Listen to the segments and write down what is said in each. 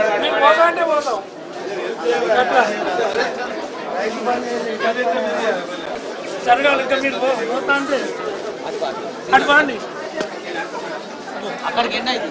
ఆగండి పోతామంటే పోతాం జరగాలి ఇంకా మీరు పో- పోతా అంటే. అటు అక్కడికి ఎన్ని అయింది?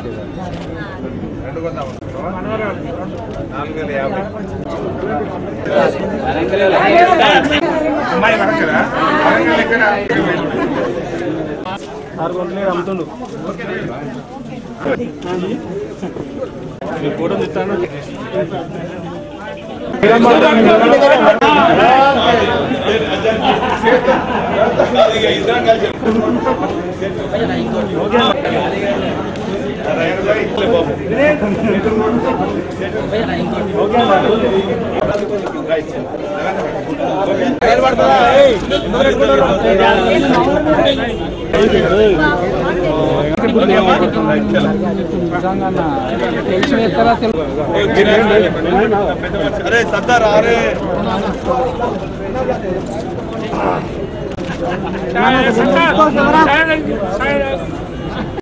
వచ్చా నాలుగు వేల యాభై ఆరు గంటలే అమ్ముతుండు ఫోటో అరే ఇస్మాయిల్ బిల్లు పైసలు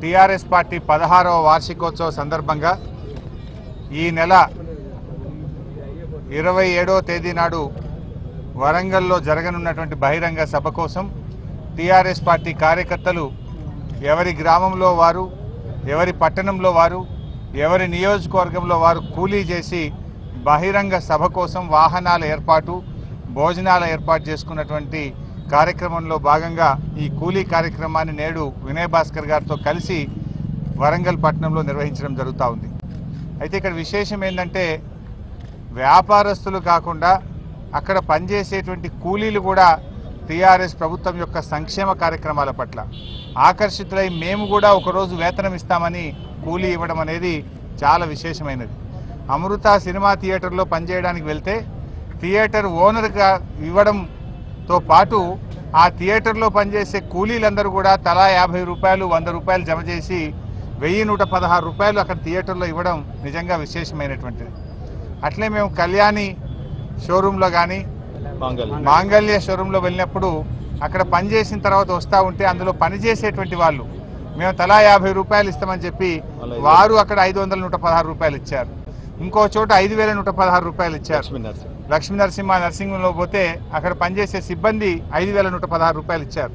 టిఆర్ఎస్ పార్టీ పదహారవ వార్షికోత్సవ సందర్భంగా ఈ నెల ఇరవై ఏడవ తేదీ నాడు వరంగల్లో జరగనున్నటువంటి బహిరంగ సభ కోసం టీఆర్ఎస్ పార్టీ కార్యకర్తలు ఎవరి గ్రామంలో వారు ఎవరి పట్టణంలో వారు ఎవరి నియోజకవర్గంలో వారు కూలీ చేసి బహిరంగ సభ కోసం వాహనాల ఏర్పాటు భోజనాల ఏర్పాటు చేసుకున్నటువంటి కార్యక్రమంలో భాగంగా ఈ కూలీ కార్యక్రమాన్ని నేడు వినయ్ భాస్కర్ గారితో కలిసి వరంగల్ పట్టణంలో నిర్వహించడం జరుగుతూ ఉంది. అయితే ఇక్కడ విశేషం ఏంటంటే వ్యాపారస్తులు కాకుండా అక్కడ పనిచేసేటువంటి కూలీలు కూడా టీఆర్ఎస్ ప్రభుత్వం యొక్క సంక్షేమ కార్యక్రమాల పట్ల. ఆకర్షితులై మేము కూడా ఒకరోజు వేతనం ఇస్తామని కూలీ ఇవ్వడం అనేది చాలా విశేషమైనది. అమృత సినిమా థియేటర్లో పనిచేయడానికి వెళ్తే థియేటర్ ఓనర్గా ఇవ్వడం ఇవ్వడంతో పాటు ఆ థియేటర్లో పనిచేసే కూలీలందరూ కూడా తలా యాభై రూపాయలు వంద రూపాయలు జమ చేసి వెయ్యి నూట పదహారు రూపాయలు అక్కడ థియేటర్లో ఇవ్వడం నిజంగా విశేషమైనటువంటిది. అట్లే మేము కళ్యాణి షోరూంలో కానీ మాంగళ్య. షోరూంలో వెళ్ళినప్పుడు అక్కడ పని చేసిన తర్వాత వస్తూ ఉంటే అందులో పనిచేసేటువంటి వాళ్ళు మేము తలా యాభై రూపాయలు ఇస్తామని చెప్పి వారు అక్కడ ఐదు వందల నూట పదహారు రూపాయలు ఇచ్చారు. ఇంకో చోట ఐదు వేల నూట పదహారు రూపాయలు ఇచ్చారు. లక్ష్మీ నరసింహ నర్సింగ్లో పోతే అక్కడ పనిచేసే సిబ్బంది ఐదు వేల నూట పదహారు రూపాయలు ఇచ్చారు.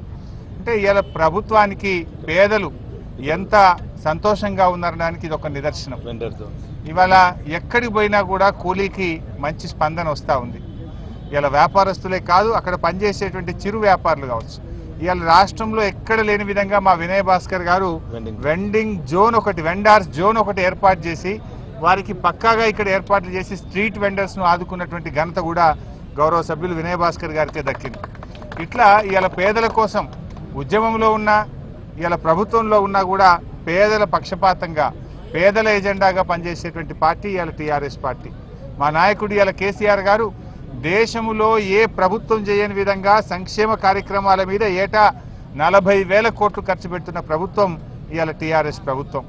అంటే ఇవాళ ప్రభుత్వానికి పేదలు ఎంత సంతోషంగా ఉన్నారనడానికి ఇది ఒక నిదర్శనం. ఇవాళ ఎక్కడికి పోయినా కూడా కూలీకి మంచి స్పందన వస్తూ ఉంది. ఇలా వ్యాపారస్తులే కాదు అక్కడ పనిచేసేటువంటి చిరు వ్యాపారులు కావచ్చు. ఇవాళ రాష్ట్రంలో ఎక్కడ లేని విధంగా మా వినయ్ భాస్కర్ గారు వెండింగ్ జోన్ ఒకటి వెండార్స్ జోన్ ఒకటి ఏర్పాటు చేసి వారికి పక్కాగా ఇక్కడ ఏర్పాట్లు చేసి స్ట్రీట్ వెండర్స్ను ఆదుకున్నటువంటి ఘనత కూడా గౌరవ సభ్యులు వినయ్ భాస్కర్ గారికే దక్కింది. ఇట్లా ఇవాళ పేదల కోసం ఉద్యమంలో ఉన్న ఇవాళ ప్రభుత్వంలో ఉన్నా కూడా పేదల పక్షపాతంగా పేదల ఎజెండాగా పనిచేసేటువంటి పార్టీ ఇవాళ టీఆర్ఎస్ పార్టీ. మా నాయకుడు ఇవాళ కేసీఆర్ గారు దేశంలో ఏ ప్రభుత్వం చేయని విధంగా సంక్షేమ కార్యక్రమాల మీద ఏటా నలభై వేల కోట్లు ఖర్చు పెడుతున్న ప్రభుత్వం ఇవాళ టీఆర్ఎస్ ప్రభుత్వం.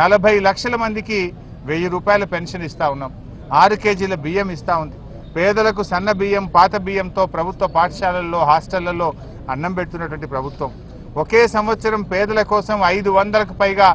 నలభై లక్షల మందికి వెయ్యి రూపాయల పెన్షన్ ఇస్తా ఉన్నాం. ఆరు కేజీల బియ్యం ఇస్తా ఉంది. పేదలకు సన్న బియ్యం పాత బియ్యంతో ప్రభుత్వ పాఠశాలల్లో హాస్టళ్ళలో అన్నం పెడుతున్నటువంటి ప్రభుత్వం. ఒకే సంవత్సరం పేదల కోసం ఐదు వందలకు పైగా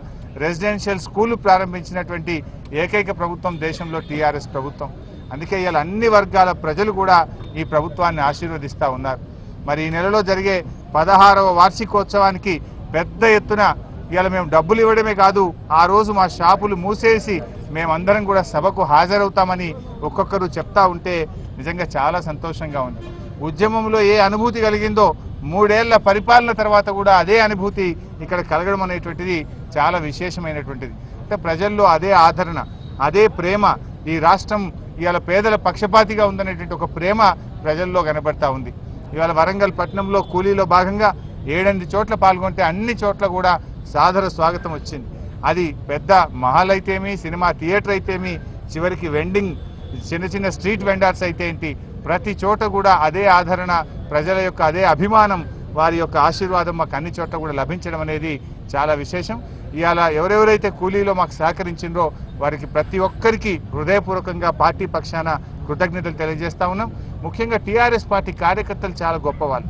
రెసిడెన్షియల్ స్కూలు ప్రారంభించినటువంటి ఏకైక ప్రభుత్వం దేశంలో టీఆర్ఎస్ ప్రభుత్వం. అందుకే ఇవాళ అన్ని వర్గాల ప్రజలు కూడా ఈ ప్రభుత్వాన్ని ఆశీర్వదిస్తూ ఉన్నారు. మరి ఈ నెలలో జరిగే పదహారవ వార్షికోత్సవానికి పెద్ద ఎత్తున ఇవాళ మేము డబ్బులు ఇవ్వడమే కాదు ఆ రోజు మా షాపులు మూసేసి మేమందరం కూడా సభకు హాజరవుతామని ఒక్కొక్కరు చెప్తా ఉంటే నిజంగా చాలా సంతోషంగా ఉంది. ఉద్యమంలో ఏ అనుభూతి కలిగిందో మూడేళ్ళ పరిపాలన తర్వాత కూడా అదే అనుభూతి ఇక్కడ కలగడం అనేటువంటిది చాలా విశేషమైనటువంటిది. అంటే ప్రజల్లో అదే ఆదరణ అదే ప్రేమ ఈ రాష్ట్రం ఇవాళ పేదల పక్షపాతిగా ఉందనేటువంటి ఒక ప్రేమ ప్రజల్లో కనబడతా ఉంది. ఇవాళ వరంగల్ పట్టణంలో కూలీలో భాగంగా ఏడెనిమిది చోట్ల పాల్గొంటే అన్ని చోట్ల కూడా సాదర స్వాగతం వచ్చింది. అది పెద్ద మహల్ అయితేమి సినిమా థియేటర్ అయితేమి చివరికి వెండింగ్ చిన్న చిన్న స్ట్రీట్ వెండర్స్ అయితే ఏంటి ప్రతి చోట కూడా అదే ఆదరణ ప్రజల యొక్క అదే అభిమానం వారి యొక్క ఆశీర్వాదం మాకు అన్ని చోట్ల కూడా లభించడం అనేది చాలా విశేషం. ఇవాళ ఎవరెవరైతే కూలీలో మాకు సహకరించిండ్రో వారికి ప్రతి ఒక్కరికి హృదయపూర్వకంగా పార్టీ పక్షాన కృతజ్ఞతలు తెలియజేస్తా ఉన్నాం. ముఖ్యంగా టీఆర్ఎస్ పార్టీ కార్యకర్తలు చాలా గొప్పవాళ్ళు.